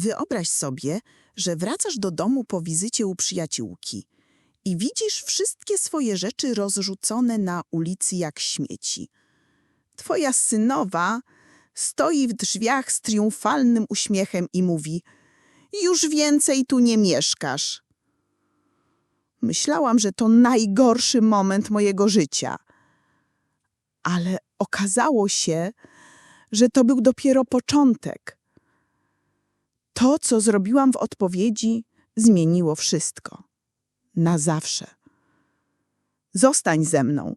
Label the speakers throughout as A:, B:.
A: Wyobraź sobie, że wracasz do domu po wizycie u przyjaciółki i widzisz wszystkie swoje rzeczy rozrzucone na ulicy jak śmieci. Twoja synowa stoi w drzwiach z triumfalnym uśmiechem i mówi: Już więcej tu nie mieszkasz. Myślałam, że to najgorszy moment mojego życia. Ale okazało się, że to był dopiero początek. To, co zrobiłam w odpowiedzi, zmieniło wszystko. Na zawsze. Zostań ze mną,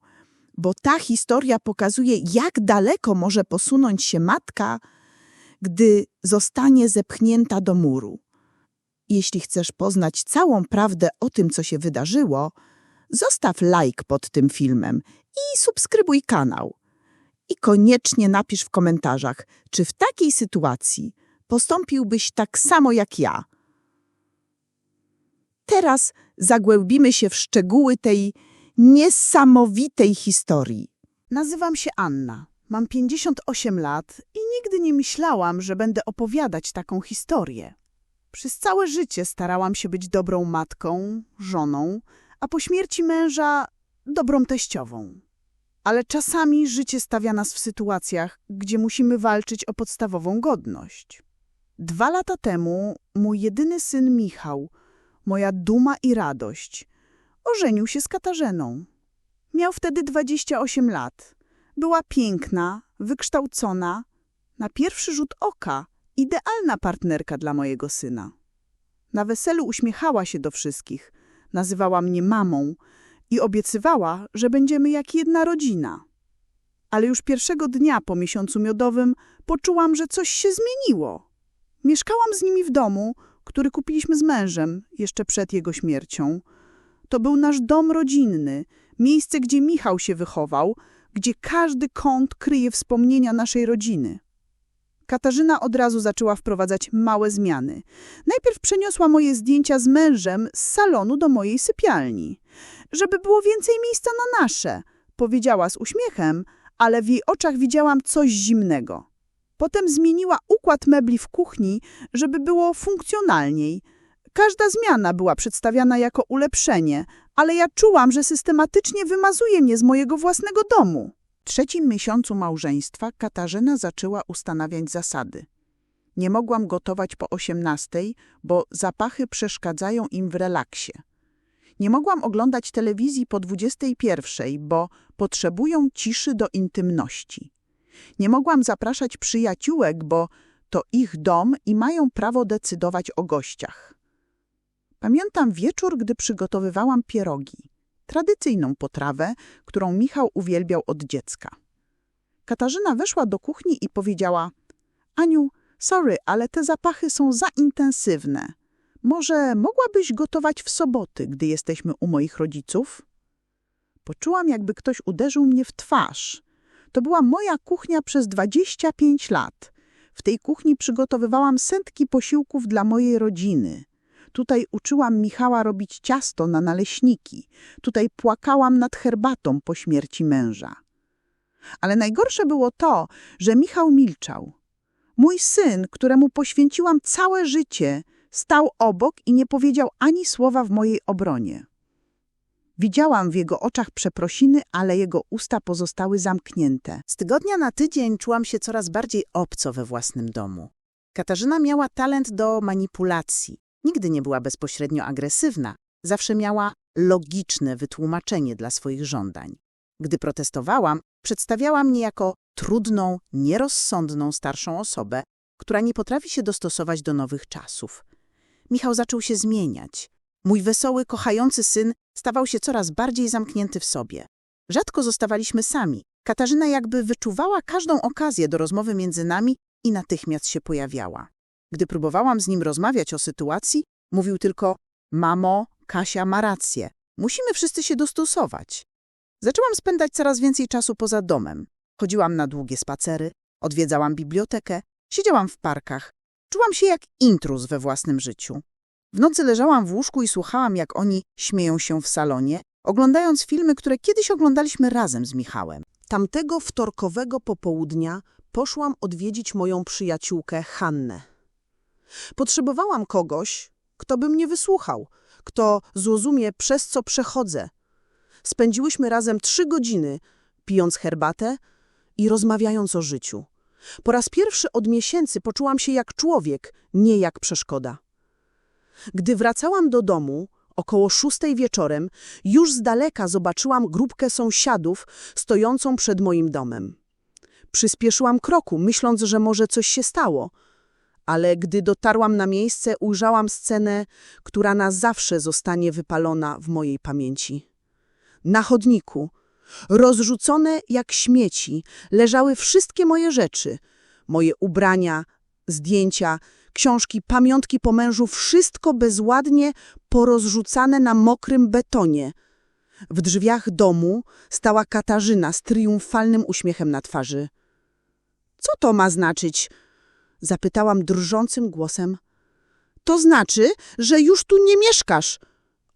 A: bo ta historia pokazuje, jak daleko może posunąć się matka, gdy zostanie zepchnięta do muru. Jeśli chcesz poznać całą prawdę o tym, co się wydarzyło, zostaw like pod tym filmem i subskrybuj kanał. I koniecznie napisz w komentarzach, czy w takiej sytuacji postąpiłbyś tak samo jak ja. Teraz zagłębimy się w szczegóły tej niesamowitej historii.
B: Nazywam się Anna. Mam 58 lat i nigdy nie myślałam, że będę opowiadać taką historię. Przez całe życie starałam się być dobrą matką, żoną, a po śmierci męża dobrą teściową. Ale czasami życie stawia nas w sytuacjach, gdzie musimy walczyć o podstawową godność. Dwa lata temu mój jedyny syn Michał, moja duma i radość, ożenił się z Katarzyną. Miał wtedy 28 lat. Była piękna, wykształcona, na pierwszy rzut oka idealna partnerka dla mojego syna. Na weselu uśmiechała się do wszystkich, nazywała mnie mamą i obiecywała, że będziemy jak jedna rodzina. Ale już pierwszego dnia po miesiącu miodowym poczułam, że coś się zmieniło. Mieszkałam z nimi w domu, który kupiliśmy z mężem jeszcze przed jego śmiercią. To był nasz dom rodzinny, miejsce, gdzie Michał się wychował, gdzie każdy kąt kryje wspomnienia naszej rodziny. Katarzyna od razu zaczęła wprowadzać małe zmiany. Najpierw przeniosła moje zdjęcia z mężem z salonu do mojej sypialni. Żeby było więcej miejsca na nasze, powiedziała z uśmiechem, ale w jej oczach widziałam coś zimnego. Potem zmieniła układ mebli w kuchni, żeby było funkcjonalniej. Każda zmiana była przedstawiana jako ulepszenie, ale ja czułam, że systematycznie wymazuje mnie z mojego własnego domu. W trzecim miesiącu małżeństwa Katarzyna zaczęła ustanawiać zasady. Nie mogłam gotować po osiemnastej, bo zapachy przeszkadzają im w relaksie. Nie mogłam oglądać telewizji po dwudziestej pierwszej, bo potrzebują ciszy do intymności. Nie mogłam zapraszać przyjaciółek, bo to ich dom i mają prawo decydować o gościach. Pamiętam wieczór, gdy przygotowywałam pierogi, tradycyjną potrawę, którą Michał uwielbiał od dziecka. Katarzyna weszła do kuchni i powiedziała: Aniu, sorry, ale te zapachy są za intensywne. Może mogłabyś gotować w soboty, gdy jesteśmy u moich rodziców? Poczułam, jakby ktoś uderzył mnie w twarz. To była moja kuchnia przez 25 lat. W tej kuchni przygotowywałam setki posiłków dla mojej rodziny. Tutaj uczyłam Michała robić ciasto na naleśniki. Tutaj płakałam nad herbatą po śmierci męża. Ale najgorsze było to, że Michał milczał. Mój syn, któremu poświęciłam całe życie, stał obok i nie powiedział ani słowa w mojej obronie. Widziałam w jego oczach przeprosiny, ale jego usta pozostały zamknięte.
C: Z tygodnia na tydzień czułam się coraz bardziej obco we własnym domu. Katarzyna miała talent do manipulacji. Nigdy nie była bezpośrednio agresywna. Zawsze miała logiczne wytłumaczenie dla swoich żądań. Gdy protestowałam, przedstawiała mnie jako trudną, nierozsądną starszą osobę, która nie potrafi się dostosować do nowych czasów. Michał zaczął się zmieniać. Mój wesoły, kochający syn stawał się coraz bardziej zamknięty w sobie. Rzadko zostawaliśmy sami. Katarzyna jakby wyczuwała każdą okazję do rozmowy między nami i natychmiast się pojawiała. Gdy próbowałam z nim rozmawiać o sytuacji, mówił tylko: Mamo, Kasia ma rację. Musimy wszyscy się dostosować. Zaczęłam spędzać coraz więcej czasu poza domem. Chodziłam na długie spacery, odwiedzałam bibliotekę, siedziałam w parkach. Czułam się jak intruz we własnym życiu. W nocy leżałam w łóżku i słuchałam, jak oni śmieją się w salonie, oglądając filmy, które kiedyś oglądaliśmy razem z Michałem.
D: Tamtego wtorkowego popołudnia poszłam odwiedzić moją przyjaciółkę Hannę.
B: Potrzebowałam kogoś, kto by mnie wysłuchał, kto zrozumie, przez co przechodzę. Spędziłyśmy razem trzy godziny, pijąc herbatę i rozmawiając o życiu. Po raz pierwszy od miesięcy poczułam się jak człowiek, nie jak przeszkoda. Gdy wracałam do domu, około szóstej wieczorem, już z daleka zobaczyłam grupkę sąsiadów stojącą przed moim domem. Przyspieszyłam kroku, myśląc, że może coś się stało. Ale gdy dotarłam na miejsce, ujrzałam scenę, która na zawsze zostanie wypalona w mojej pamięci. Na chodniku, rozrzucone jak śmieci, leżały wszystkie moje rzeczy. Moje ubrania, zdjęcia, książki, pamiątki po mężu, wszystko bezładnie porozrzucane na mokrym betonie. W drzwiach domu stała Katarzyna z triumfalnym uśmiechem na twarzy. Co to ma znaczyć? Zapytałam drżącym głosem. To znaczy, że już tu nie mieszkasz,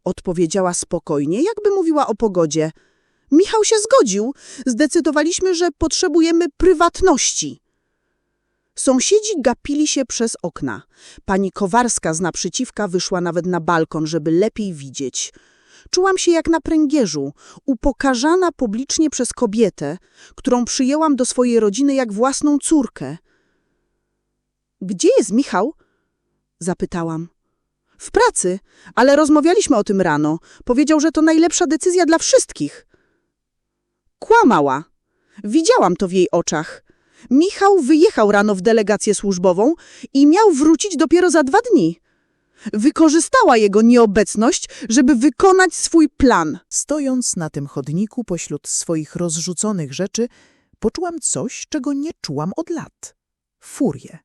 B: odpowiedziała spokojnie, jakby mówiła o pogodzie. Michał się zgodził. Zdecydowaliśmy, że potrzebujemy prywatności. Sąsiedzi gapili się przez okna. Pani Kowarska z naprzeciwka wyszła nawet na balkon, żeby lepiej widzieć. Czułam się jak na pręgierzu, upokarzana publicznie przez kobietę, którą przyjęłam do swojej rodziny jak własną córkę. Gdzie jest Michał? Zapytałam. W pracy, ale rozmawialiśmy o tym rano. Powiedział, że to najlepsza decyzja dla wszystkich. Kłamała. Widziałam to w jej oczach. Michał wyjechał rano w delegację służbową i miał wrócić dopiero za dwa dni. Wykorzystała jego nieobecność, żeby wykonać swój plan.
D: Stojąc na tym chodniku pośród swoich rozrzuconych rzeczy, poczułam coś, czego nie czułam od lat. Furię.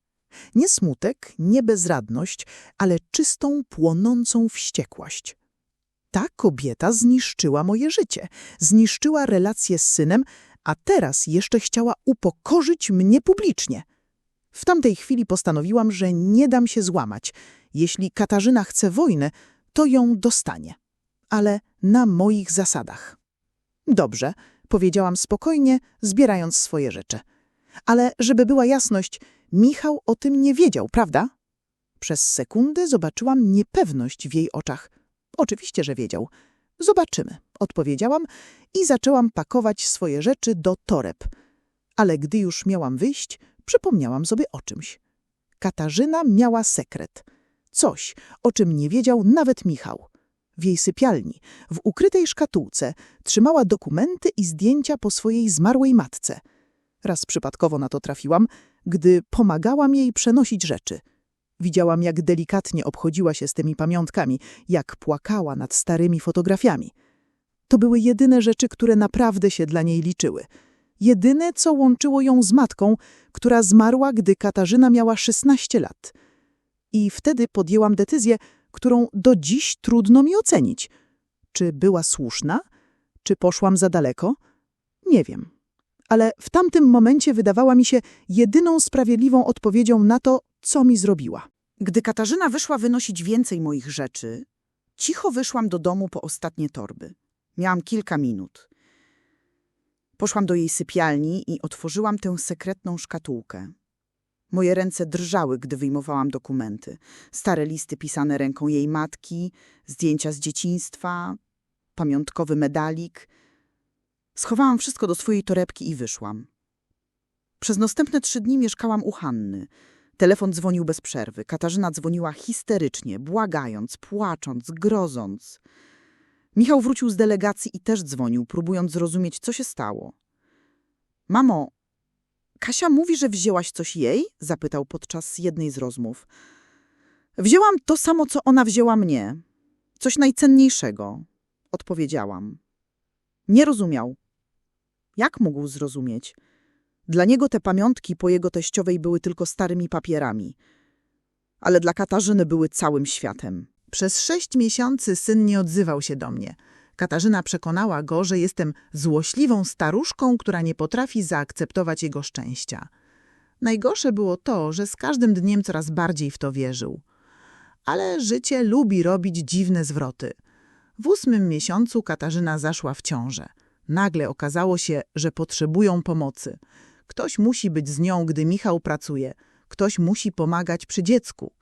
D: Nie smutek, nie bezradność, ale czystą, płonącą wściekłość. Ta kobieta zniszczyła moje życie, zniszczyła relacje z synem, a teraz jeszcze chciała upokorzyć mnie publicznie. W tamtej chwili postanowiłam, że nie dam się złamać. Jeśli Katarzyna chce wojnę, to ją dostanie. Ale na moich zasadach. Dobrze, powiedziałam spokojnie, zbierając swoje rzeczy. Ale żeby była jasność, Michał o tym nie wiedział, prawda? Przez sekundę zobaczyłam niepewność w jej oczach. Oczywiście, że wiedział. Zobaczymy, odpowiedziałam i zaczęłam pakować swoje rzeczy do toreb. Ale gdy już miałam wyjść, przypomniałam sobie o czymś. Katarzyna miała sekret. Coś, o czym nie wiedział nawet Michał. W jej sypialni, w ukrytej szkatułce, trzymała dokumenty i zdjęcia po swojej zmarłej matce. Raz przypadkowo na to trafiłam, gdy pomagałam jej przenosić rzeczy. Widziałam, jak delikatnie obchodziła się z tymi pamiątkami, jak płakała nad starymi fotografiami. To były jedyne rzeczy, które naprawdę się dla niej liczyły. Jedyne, co łączyło ją z matką, która zmarła, gdy Katarzyna miała 16 lat. I wtedy podjęłam decyzję, którą do dziś trudno mi ocenić. Czy była słuszna? Czy poszłam za daleko? Nie wiem. Ale w tamtym momencie wydawała mi się jedyną sprawiedliwą odpowiedzią na to, co mi zrobiła.
B: Gdy Katarzyna wyszła wynosić więcej moich rzeczy, cicho wyszłam do domu po ostatnie torby. Miałam kilka minut. Poszłam do jej sypialni i otworzyłam tę sekretną szkatułkę. Moje ręce drżały, gdy wyjmowałam dokumenty. Stare listy pisane ręką jej matki, zdjęcia z dzieciństwa, pamiątkowy medalik. Schowałam wszystko do swojej torebki i wyszłam. Przez następne trzy dni mieszkałam u Hanny. Telefon dzwonił bez przerwy. Katarzyna dzwoniła histerycznie, błagając, płacząc, groząc. Michał wrócił z delegacji i też dzwonił, próbując zrozumieć, co się stało. Mamo, Kasia mówi, że wzięłaś coś jej? Zapytał podczas jednej z rozmów. Wzięłam to samo, co ona wzięła mnie. Coś najcenniejszego. Odpowiedziałam. Nie rozumiał. Jak mógł zrozumieć? Dla niego te pamiątki po jego teściowej były tylko starymi papierami. Ale dla Katarzyny były całym światem.
D: Przez sześć miesięcy syn nie odzywał się do mnie. Katarzyna przekonała go, że jestem złośliwą staruszką, która nie potrafi zaakceptować jego szczęścia. Najgorsze było to, że z każdym dniem coraz bardziej w to wierzył. Ale życie lubi robić dziwne zwroty. W ósmym miesiącu Katarzyna zaszła w ciążę. Nagle okazało się, że potrzebują pomocy. Ktoś musi być z nią, gdy Michał pracuje. Ktoś musi pomagać przy dziecku.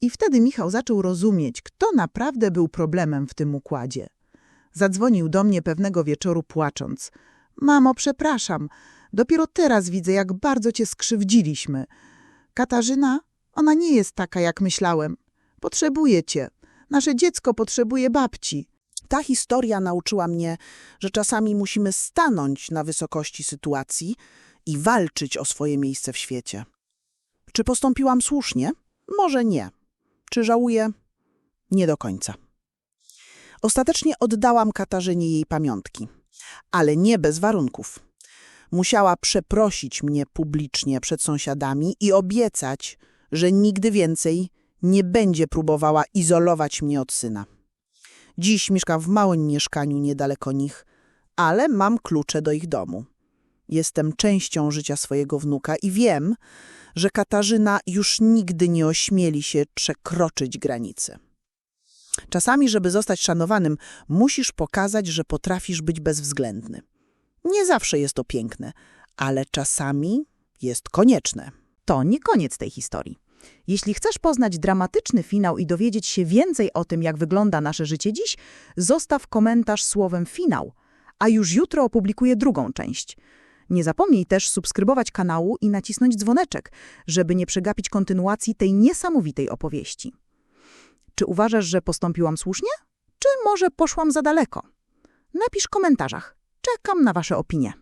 D: I wtedy Michał zaczął rozumieć, kto naprawdę był problemem w tym układzie. Zadzwonił do mnie pewnego wieczoru płacząc. Mamo, przepraszam, dopiero teraz widzę, jak bardzo cię skrzywdziliśmy. Katarzyna, ona nie jest taka, jak myślałem. Potrzebuje cię. Nasze dziecko potrzebuje babci.
B: Ta historia nauczyła mnie, że czasami musimy stanąć na wysokości sytuacji i walczyć o swoje miejsce w świecie. Czy postąpiłam słusznie? Może nie. Czy żałuję? Nie do końca. Ostatecznie oddałam Katarzynie jej pamiątki, ale nie bez warunków. Musiała przeprosić mnie publicznie przed sąsiadami i obiecać, że nigdy więcej nie będzie próbowała izolować mnie od syna. Dziś mieszka w małym mieszkaniu niedaleko nich, ale mam klucze do ich domu. Jestem częścią życia swojego wnuka i wiem, że Katarzyna już nigdy nie ośmieli się przekroczyć granicy. Czasami, żeby zostać szanowanym, musisz pokazać, że potrafisz być bezwzględny. Nie zawsze jest to piękne, ale czasami jest konieczne.
C: To nie koniec tej historii. Jeśli chcesz poznać dramatyczny finał i dowiedzieć się więcej o tym, jak wygląda nasze życie dziś, zostaw komentarz słowem finał, a już jutro opublikuję drugą część. Nie zapomnij też subskrybować kanału i nacisnąć dzwoneczek, żeby nie przegapić kontynuacji tej niesamowitej opowieści. Czy uważasz, że postąpiłam słusznie? Czy może poszłam za daleko? Napisz w komentarzach. Czekam na Wasze opinie.